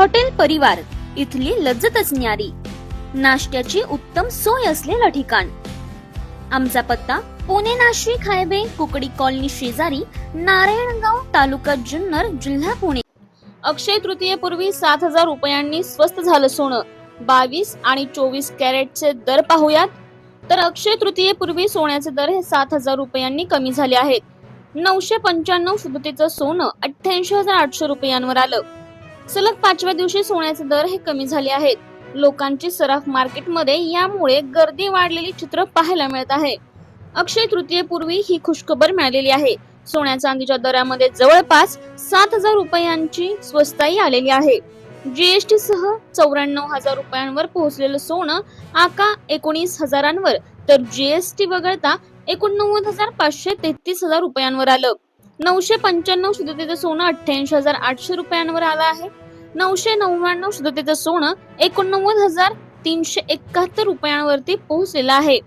Hotel परिवार इथली लज्जतच न्यारी नाश्त्याची उत्तम सोय असलेलं ठिकाण. आमचा पत्ता पुणे नाशिक हायवे कुकडी कॉलनी शेजारी नारायणगाव तालुका जुन्नर जिल्हा पुणे. अक्षय तृतीयेपूर्वी सात हजार रुपयांनी स्वस्त झालं सोनं. बावीस आणि चोवीस कॅरेटचे दर पाहूयात. तर अक्षय तृतीयेपूर्वी सोन्याचे दर हे सात हजार रुपयांनी कमी झाले आहेत. नऊशे पंच्याण्णव शुद्धतेचं सोनं अठ्ठ्याऐंशी हजार आठशे रुपयांवर आलं. सलग पाचव्या दिवशी सोन्याचे दर हे कमी झाले आहेत. लोकांची सराफ मार्केटमध्ये यामुळे गर्दी वाढलेली चित्र पाहायला मिळत आहे. अक्षय तृतीयेपूर्वी ही खुशखबर मिळालेली आहे. सोन्या चांदीच्या दरामध्ये जवळपास सात हजार रुपयांची स्वस्ताई आलेली आहे. जीएसटी सह चौऱ्याण्णव हजार रुपयांवर पोहोचलेलं सोनं आका एकोणीस हजारांवर तर जीएसटी वगळता एकोणनव्वद हजार पाचशे तेहतीस हजार रुपयांवर आलं. नऊशे पंच्याण्णव शुद्धतेचं सोनं अठ्ठ्याऐंशी हजार आठशे रुपयांवर आलं आहे. नऊशे नव्याण्णव शुद्धतेचं सोनं एकोणनव्वद हजार तीनशे एकाहत्तर रुपयांवरती पोहोचलेलं आहे.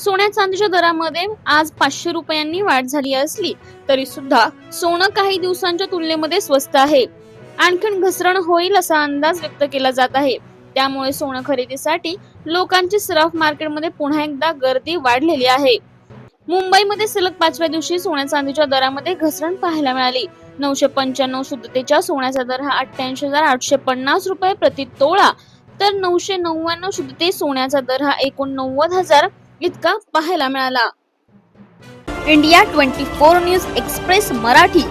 सोन्या चांदीच्या दरामध्ये आज पाचशे रुपयांनी वाढ झाली असली तरी सुद्धा सोनं काही दिवसांच्या तुलनेमध्ये स्वस्त आहे. आणखीन घसरण होईल असा अंदाज व्यक्त केला जात आहे. त्यामुळे सोनं खरेदीसाठी लोकांची सराफ मार्केटमध्ये पुन्हा एकदा गर्दी वाढलेली आहे. मुंबईमध्ये सलग पाचव्या दिवशी सोन्या चांदीच्या दरामध्ये घसरण पाहायला मिळाली. नऊशे पंच्याण्णव शुद्धतेच्या सोन्याचा दर हा अठ्ठ्याऐंशी हजार आठशे पन्नास रुपये प्रति तोळा. तर नऊशे नव्याण्णव शुद्धते सोन्याचा दर हा एकोणनव्वद हजार इतका पाहायला मिळाला. India twenty four news express Marathi.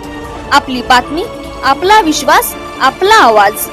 आपली बातमी आपला विश्वास आपला आवाज.